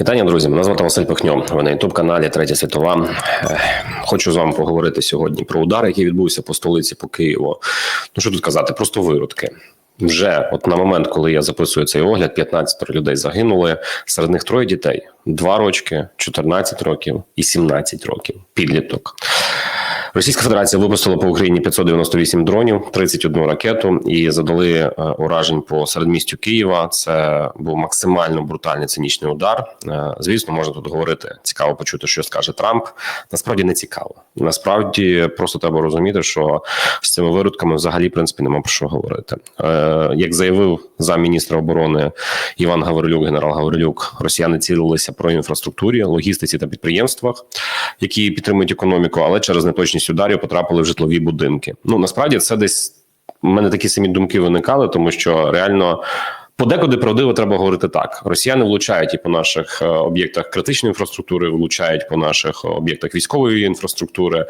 Вітання, друзі. Мене звати Василь Пихньо. Ви на ютуб каналі Третя світова. Хочу з вами поговорити сьогодні про удар, який відбувся по столиці по Києву. Ну що тут казати? Просто виродки. Вже от на момент, коли я записую цей огляд, 15 людей загинули. Серед них троє дітей: 2 рочки, 14 років і 17 років. Підліток. Російська Федерація випустила по Україні 598 дронів, 31 ракету і задали е, уражень по середмістю Києва. Це був максимально брутальний цинічний удар. Е, Звісно, можна тут говорити. Цікаво почути, що скаже Трамп. Насправді не цікаво. Насправді просто треба розуміти, що з цими виродками взагалі в принципі нема про що говорити. Е, Як заявив замміністра оборони Іван Гаврилюк, генерал Гаврилюк, росіяни цілилися про інфраструктурі, логістиці та підприємствах, які підтримують економіку, але через неточність ударів потрапили в житлові будинки. Ну насправді це десь у мене такі самі думки виникали, тому що реально. Подекуди правдиво треба говорити так: росіяни влучають і по наших е, об'єктах критичної інфраструктури, влучають по наших об'єктах військової інфраструктури,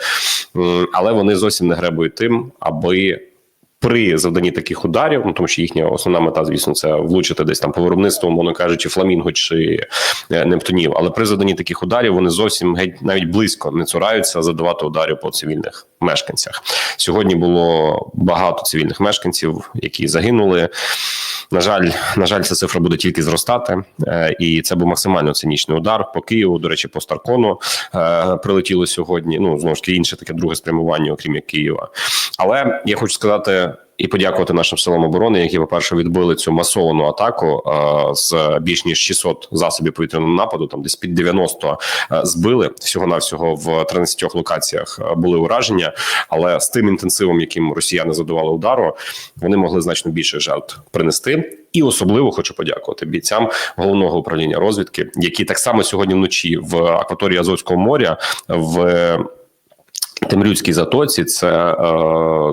але вони зовсім не гребують тим, аби при завданні таких ударів, ну тому що їхня основна мета, звісно, це влучити десь там по виробництву, мовно кажучи, фламінго чи е, нептунів. Але при завданні таких ударів вони зовсім геть навіть близько не цураються задавати ударів по цивільних мешканцях. Сьогодні було багато цивільних мешканців, які загинули. На жаль, на жаль, ця цифра буде тільки зростати, Е, і це був максимально цинічний удар по Києву. До речі, по Старкону е, прилетіло сьогодні. Ну знову ж таки інше таке друге спрямування, окрім як Києва. Але я хочу сказати. І подякувати нашим силам оборони, які, по перше, відбили цю масовану атаку е, з більш ніж 600 засобів повітряного нападу. Там десь під 90 е, збили всього навсього в 13 локаціях е, були ураження. Але з тим інтенсивом, яким росіяни задавали удару, вони могли значно більше жертв принести. І особливо хочу подякувати бійцям головного управління розвідки, які так само сьогодні вночі в акваторії Азовського моря в. Темрюцькій затоці це е,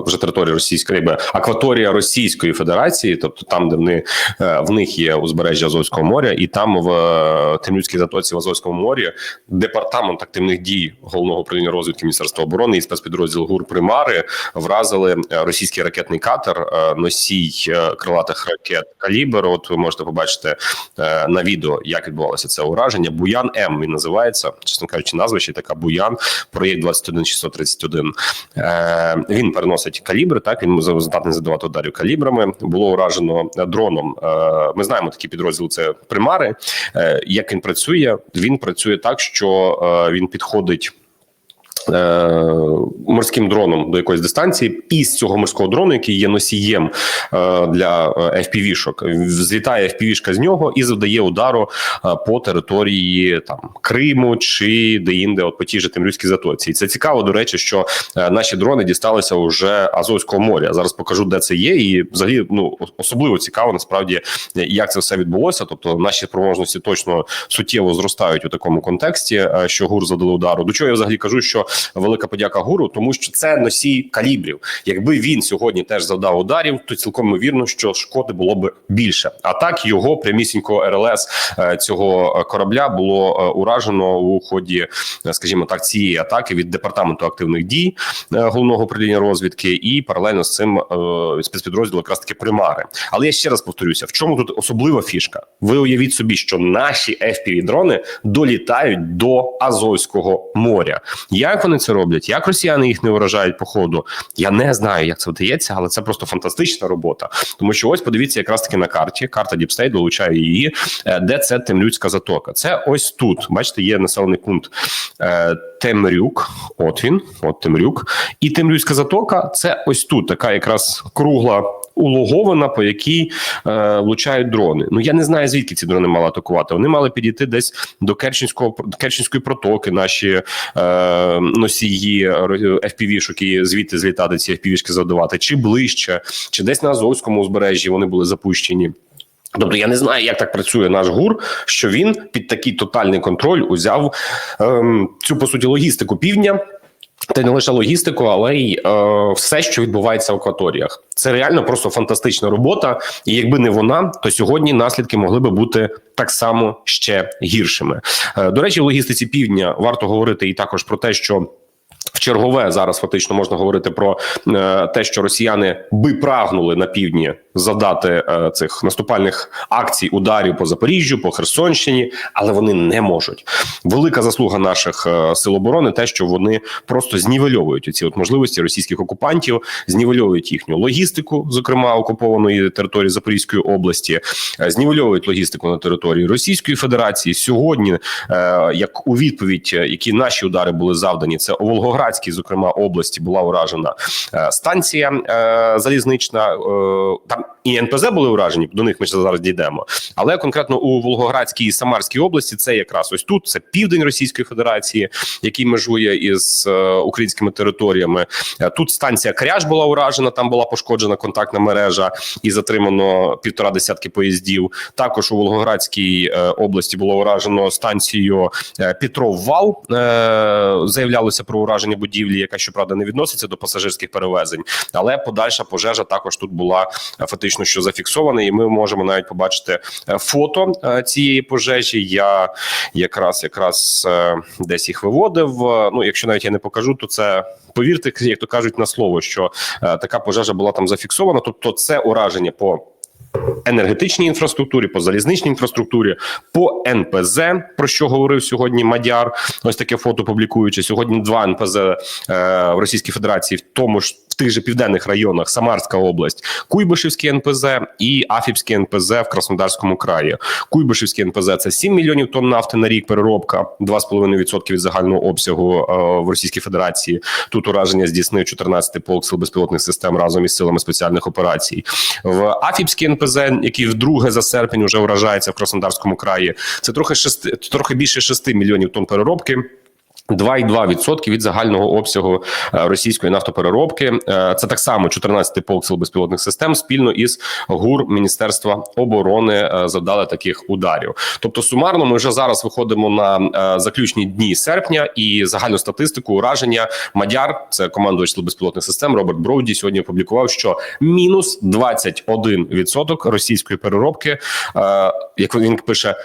вже територія російської якби, акваторія Російської Федерації, тобто там, де вони е, в них є узбережжя Азовського моря, і там в е, Темрюцькій затоці в Азовському морі департамент активних дій головного управління розвідки Міністерства оборони і спецпідрозділ ГУР Примари вразили е, російський ракетний катер, е, носій е, крилатих ракет Калібр. От ви можете побачити е, на відео, як відбувалося це ураження. Буян М він називається, чесно кажучи, назва ще така Буян. Проєкт 21631. Е, він переносить калібр. Так він здатний задавати ударів калібрами. Було уражено дроном. Е, ми знаємо такі підрозділи. Це примари. Е, як він працює? Він працює так, що е, він підходить. Е, Морським дроном до якоїсь дистанції, і з цього морського дрону, який є носієм е, для е, FPV-шок, злітає FPV-шка з нього і завдає удару е, по території там Криму чи де-інде, от по тій же Темрюзькій затоці. І це цікаво, до речі, що е, наші дрони дісталися вже Азовського моря. Зараз покажу, де це є, і взагалі ну особливо цікаво насправді, е, як це все відбулося. Тобто наші спроможності точно суттєво зростають у такому контексті, е, що ГУР задали удару. До чого я взагалі кажу, що велика подяка ГУРу, тому що це носій калібрів. Якби він сьогодні теж завдав ударів, то цілком ймовірно, що шкоди було б більше. А так його прямісінько РЛС е, цього корабля було е, уражено у ході, е, скажімо так, цієї атаки від департаменту активних дій е, головного управління розвідки, і паралельно з цим е, спецпідрозділу якраз таки примари. Але я ще раз повторюся: в чому тут особлива фішка? Ви уявіть собі, що наші fpv дрони долітають до Азовського моря. Як вони це роблять? Як росіяни їх не вражають по ходу? Я не знаю, як це вдається, але це просто фантастична робота. Тому що ось подивіться, якраз таки на карті. Карта Діпстейт долучає її, е, де це Темрюцька затока. Це ось тут. Бачите, є населений пункт е, Темрюк. От він, от Темрюк. І Темрюцька затока це ось тут, така якраз кругла. Улоговина, по якій е, влучають дрони. Ну я не знаю звідки ці дрони мали атакувати. Вони мали підійти десь до Керченського Керченської протоки. Наші е, носії FPV-шок звідти злітати ці FPV-шки завдавати, чи ближче, чи десь на Азовському узбережжі вони були запущені. Тобто я не знаю, як так працює наш гур, що він під такий тотальний контроль узяв ем, цю по суті логістику півдня. Та не лише логістику, але й е, все, що відбувається в акваторіях. Це реально просто фантастична робота. І якби не вона, то сьогодні наслідки могли би бути так само ще гіршими. Е, до речі, в логістиці півдня варто говорити і також про те, що В чергове зараз фактично можна говорити про е, те, що росіяни би прагнули на півдні завдати е, цих наступальних акцій ударів по Запоріжжю, по Херсонщині, але вони не можуть. Велика заслуга наших е, сил оборони, те, що вони просто знівельовують ці можливості російських окупантів, знівельовують їхню логістику, зокрема окупованої території Запорізької області, знівельовують логістику на території Російської Федерації. Сьогодні, як у відповідь, які наші удари були завдані, це у Волгоградській, зокрема області, була уражена е, станція е, залізнична. е, Там і НПЗ були уражені. До них ми ще зараз дійдемо. Але конкретно у Волгоградській і Самарській області це якраз ось тут. Це південь Російської Федерації, який межує із е, українськими територіями. Е, Тут станція Кряж була уражена. Там була пошкоджена контактна мережа і затримано півтора десятки поїздів. Також у Волгоградській е, області було уражено станцію е, Петров Вал. Е, Заявлялося про ураження будівлі, яка щоправда не відноситься до пасажирських перевезень. Але подальша пожежа також тут була е, фактично що зафіксована, і ми можемо навіть побачити е, фото е, цієї пожежі. Я якраз якраз е, десь їх виводив. Ну, якщо навіть я не покажу, то це повірте, як то кажуть на слово, що така пожежа була там зафіксована. Тобто, це ураження по. Енергетичній інфраструктурі, по залізничній інфраструктурі, по НПЗ, про що говорив сьогодні Мадяр. Ось таке фото публікуючи. Сьогодні два НПЗ е, в Російській Федерації, в тому ж тих же південних районах, Самарська область, Куйбишевський НПЗ і Афіпський НПЗ в Краснодарському краї. Куйбишевський НПЗ це 7 мільйонів тонн нафти на рік переробка, 2,5% від загального обсягу е, в Російській Федерації. Тут ураження здійснив 14-й полк сил безпілотних систем разом із силами спеціальних операцій. В Афіпський НПЗ, який вдруге за серпень вже вражається в Краснодарському краї, це трохи шести, трохи більше 6 мільйонів тонн переробки. 2,2% від загального обсягу е, російської нафтопереробки. Е, Це так само 14-й полк сил безпілотних систем спільно із ГУР Міністерства оборони е, завдали таких ударів. Тобто, сумарно, ми вже зараз виходимо на заключні дні серпня і загальну статистику ураження Мадяр, це командувач сил безпілотних систем Роберт Броуді. Сьогодні опублікував, що мінус 21% російської переробки, як він пише.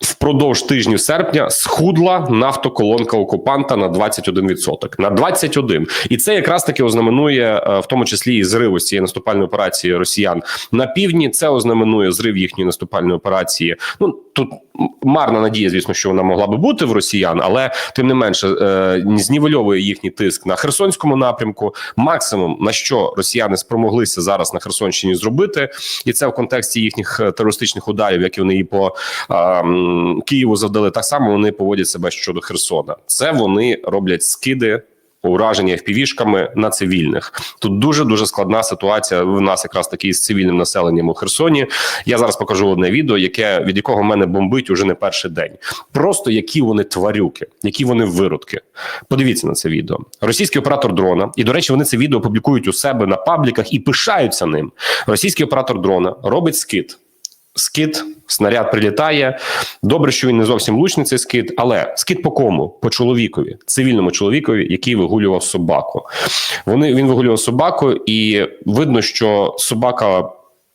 Впродовж тижнів серпня схудла нафтоколонка окупанта на 21%. На 21%. І це якраз таки ознаменує е, в тому числі і зрив ось цієї наступальної операції росіян на півдні. Це ознаменує зрив їхньої наступальної операції. Ну тут марна надія, звісно, що вона могла би бути в росіян, але тим не менше е, знівельовує їхній тиск на Херсонському напрямку. Максимум на що росіяни спромоглися зараз на Херсонщині зробити, і це в контексті їхніх е, терористичних ударів, які вони і по е, Києву завдали. Так само вони поводять себе щодо Херсона. Це вони роблять скиди. Ураження впівішками на цивільних тут дуже дуже складна ситуація. В нас якраз таки з цивільним населенням у Херсоні. Я зараз покажу одне відео, яке від якого мене бомбить уже не перший день. Просто які вони тварюки, які вони виродки. Подивіться на це відео. Російський оператор дрона, і до речі, вони це відео публікують у себе на пабліках і пишаються ним. Російський оператор дрона робить скид. Скид, снаряд прилітає. Добре, що він не зовсім лучний цей скид, але скид по кому? По чоловікові, цивільному чоловікові, який вигулював собаку. Вони він вигулював собаку, і видно, що собака.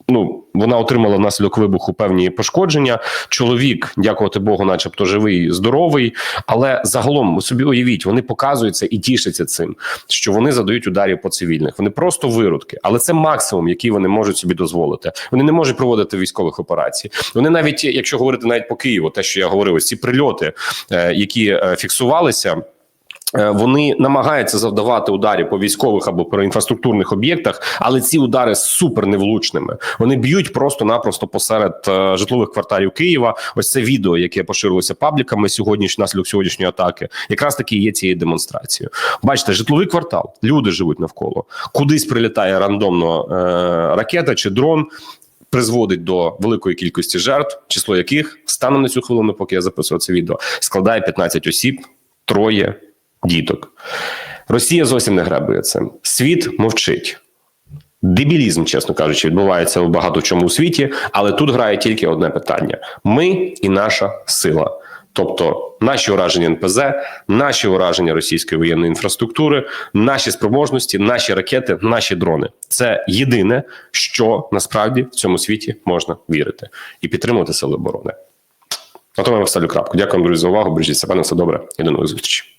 Ну, вона отримала внаслідок вибуху певні пошкодження. Чоловік, дякувати Богу, начебто живий, здоровий. Але загалом собі уявіть, вони показуються і тішаться цим, що вони задають ударів по цивільних. Вони просто виродки, але це максимум, який вони можуть собі дозволити. Вони не можуть проводити військових операцій. Вони навіть, якщо говорити навіть по Києву, те, що я говорив, ці прильоти, е, які е, фіксувалися. Е, Вони намагаються завдавати ударів по військових або по інфраструктурних об'єктах, але ці удари супер невлучними. Вони б'ють просто-напросто посеред е, житлових кварталів Києва. Ось це відео, яке поширилося пабліками сьогодні, наслідок сьогоднішньої атаки, якраз таки є цією демонстрацією. Бачите, житловий квартал, люди живуть навколо. Кудись прилітає рандомно е, ракета чи дрон. Призводить до великої кількості жертв, число яких станом на цю хвилину, поки я записував це відео, складає 15 осіб, троє діток. Росія зовсім не гребує цим. Світ мовчить. Дебілізм, чесно кажучи, відбувається багато в чому у світі, але тут грає тільки одне питання: ми і наша сила. Тобто наші ураження НПЗ, наші ураження російської воєнної інфраструктури, наші спроможності, наші ракети, наші дрони це єдине, що насправді в цьому світі можна вірити і підтримувати сили оборони. На тому я ставлю крапку. Дякую, друзі, за увагу. Бережіть себе на все добре і до нових зустрічей.